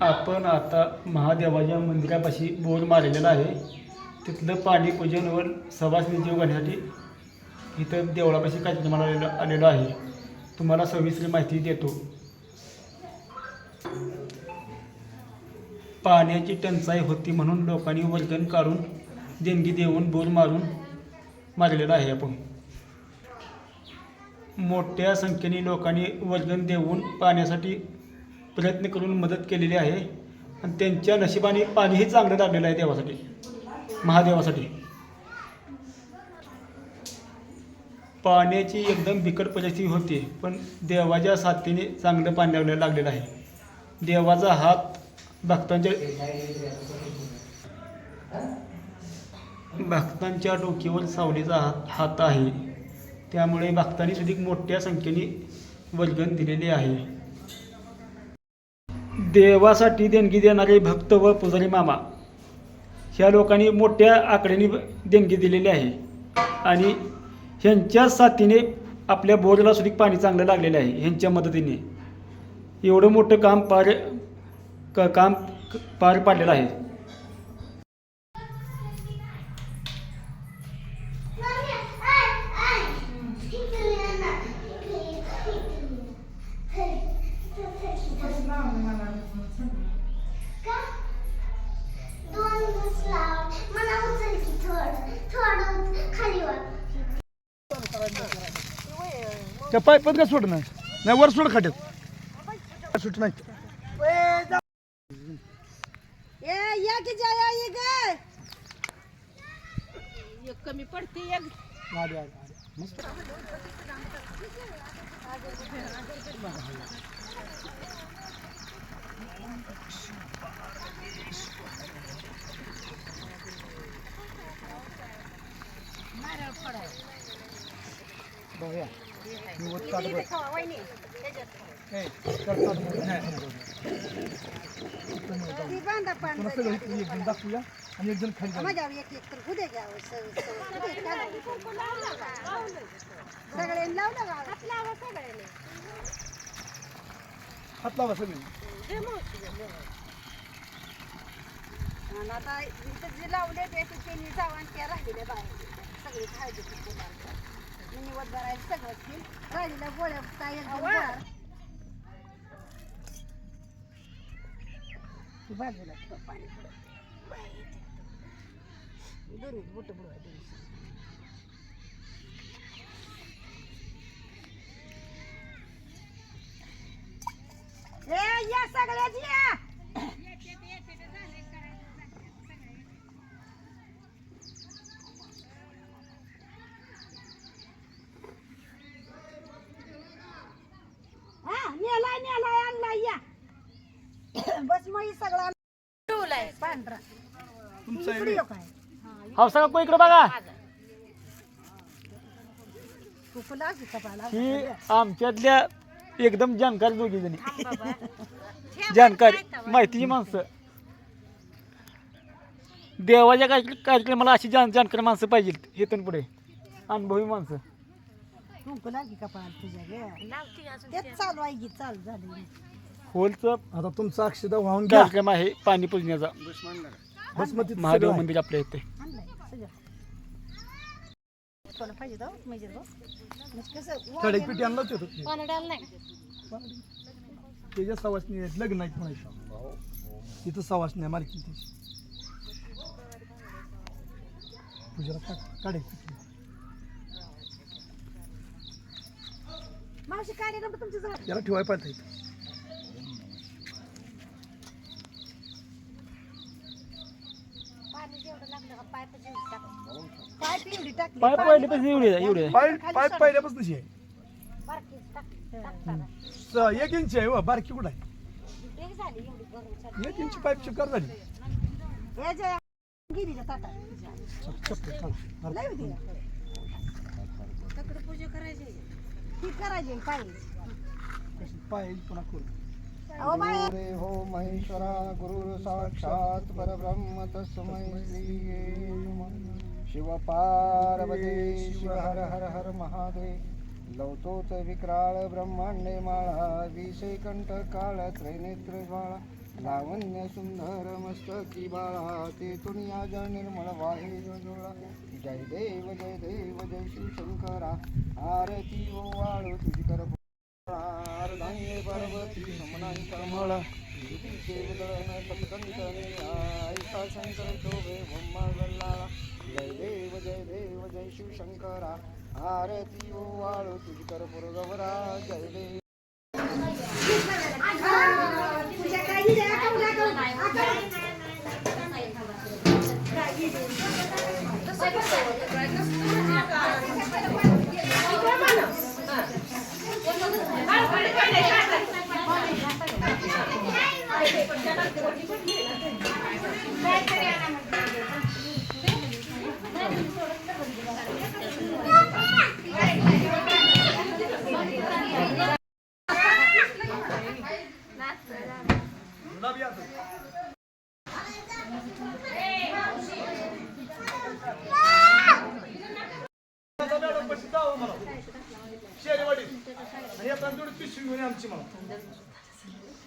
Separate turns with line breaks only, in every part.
आपण आता महादेवाच्या मंदिरापाशी बोर मारलेला आहे. तिथलं पाणी पूजन व सवासनी जीव घालण्यासाठी इथं देवळापाशी कार्यक्रमाला आलेलो आलेलो आहे. तुम्हाला सविस्तर माहिती देतो. पाण्याची टंचाई होती म्हणून लोकांनी वर्गण काढून देणगी देऊन बोर मारून मारलेला आहे आपण. मोठ्या संख्येने लोकांनी वर्गण देऊन पाण्यासाठी प्रयत्न करून मदत केलेली आहे. आणि त्यांच्या नशिबाने पाणीही चांगलं लागलेलं आहे देवासाठी. महादेवासाठी. पाण्याची एकदम बिकट परिस्थिती होती पण देवाच्या साथीने चांगलं पाणी लागलं लागलेलं आहे. देवाचा हात भक्तांच्या भक्तांच्या डोक्यावर सावलीचा हात हात आहे. त्यामुळे भक्तांनी सुद्धा मोठ्या संख्येने वर्गण दिलेले आहे. देवासाठी देणगी देणारे भक्त व पुजारी मामा. ह्या लोकांनी मोठ्या आकड्याने देणगी दिलेली आहे. आणि ह्यांच्या साथीने आपल्या बोरला सुद्धा पाणी चांगलं लागलेलं आहे ह्यांच्या मदतीने. एवढं मोठं काम पार क काम पार पाडलेलं आहे
मला उचल की थोडं थोडं खाली वर
त्या पाईपात का सोडणार? नाही वर सोड खाट्यात. सुट नाही.
ए या की जाया ये ग. एक कमी पडते एक. ती बांधा पांढरा
एक जण दाखवूया आणि एक जण खाली
सगळ्यांनी हात लावा
सगळे.
आणि आता इथं जे लावले ते तर त्यांनी जावं आणि त्या राहिलेल्या बाहेर. सगळे खायचे निवड भरायला राहिलेल्या गोळ्या काय बाजूला पाणी. दोन्ही बोटं बुडवा ए या सगळ्याच या. हा नेलाय नेलाय आणलाय या. बस मग हे सगळा ठेवलाय. पांढरा.
तुमचा आहे
इकडे.
रे.
येऊ काय?
हा सगळं को इकडं बघा. ही आमच्यातल्या एकदम जाणकार दोघी जणी. जाणकार माहितीची माणसं. देवाच्या कार्यक्रम कार्यक्रमाला अशी जाण जाणकार माणसं पाहिजेत इथून पुढे. अनुभवी माणसं.
तुपला की कपाल तुझ्या गे. तेच चालू आहे की चालू झाली
होलचं.
आता तुमचा अक्षदा वाहून घ्या.
कार्यक्रम आहे पाणी पुजण्याचा. महादेव. मंदिर आपल्या इथे.
आणलाय सगळं. तुला पाहिजे तो? म्हणजे तो? म्हणजे कसं
कढई पिठी आणलं होतं
पाणी डाल नाही?
त्याच्या सवासनी आहेत लग्न आहेत म्हणायचं. तिथं सवासनी आहे मालकी त्याची पूजाला काढ. काढाय पिठी
मावशी काय नंबर तुमच्या
याला ठेवाय इथं.
टाकली
पाय पहिले पण एवढे एवढे आहे.
पाय पाय पहिल्यापासून आहे.
बारकी टाक टाकताना
स- एक इंच आहे हो, बारकी कुठं आहे?
एक झाली एवढी भरून झाली.
एक इंच पाईप चिकार झाली.
हे जे गेली ना ताटात
चप्पल काढ.
लय होती तकडे पूजा करायची. ती करायची पाहिजे
पाय पुन्हा खोल.
अहो बाय.
गुरे हो महेश्वरा गुरु साक्षात परब्रह्म तस्मै श्री शिव पार्वती शिव हर हर हर महादेव लवतोच विक्राळ ब्रह्मांडे माळा विषय कंठ काळ त्रैनेत्र ज्वाळा लावण्य सुंदर मस्तकी बाळा तेथून आज जळ निर्मळ वाहे जोडा जय देव जय देव जय शिवशंकरा आरती ओ वाळू तुझी कर अर्धांगे पार्वती समनाई मळा. देवदळन सतकंतने ऐसा शंकर शोभे ब्रह्मा जय देव जय देव जय शिवशंकरा. आरती ओ वाळू तुझी कर पुरगवरा जय देव.
शेरेवाडी आणि आता तेवढी पिशवी घेऊन आमची मला.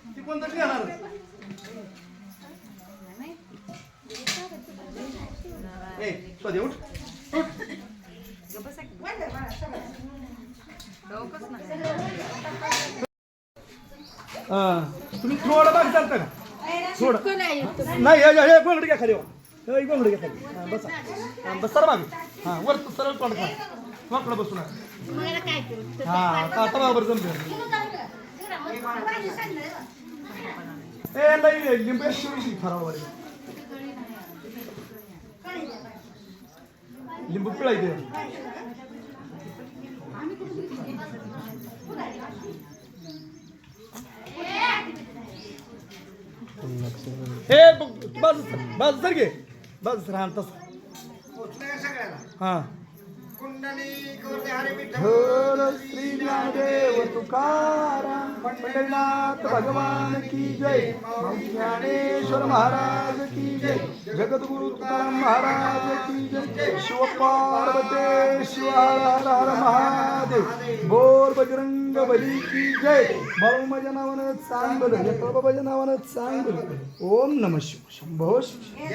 ती कोणतं घेणार ए स्वदे उठ हा, तुम्ही थोडं बाग चालता का? थोडं. नाही हे- हे गोंगड घ्या खाली हो. हे गोंगड घ्या खाली. हा, बसा. हा, बस सर मागे. हा वर सरळ तोंड खा वाकडं बसू नका. हा आता बरोबर जमते ए लई लिंबू शिवशी फरावर लिंबू पिळायचे. हे बाजू सर बाजू सर घे बाजू सर हा तसं. हा. विठ्ठल श्री ज्ञानदेव तुकाराम पंढरीनाथ भगवान की जय. ज्ञानेश्वर महाराज की जय. जगद्गुरु तुकाराम महाराज की जय. शिव पार्वते शिव हर हर महादेव. बोर बजरंग बली की जय. भाऊ माझ्या नावानं चांगलं येतो बाबाच्या नावानं चांगलं ओम नम शिव शंभो शिव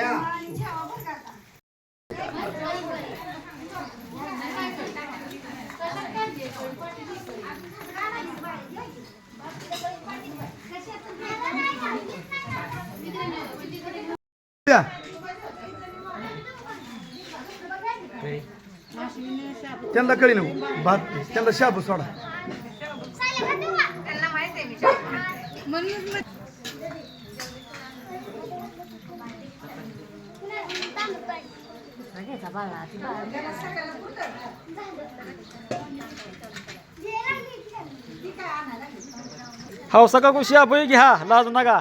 त्यांना कळी नको. भात त्यांना शाबू सोडा.
का कुशी आपण घ्या. लाज नका.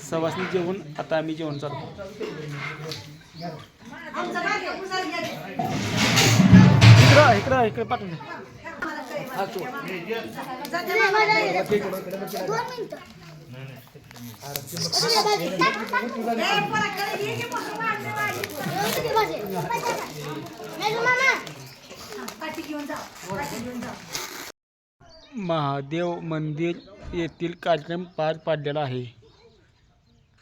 सवासनी जेवण आता आम्ही जेवण चालू इकडं इकडं इकडे पाठवून महादेव मंदिर येथील कार्यक्रम पार पाडलेला आहे.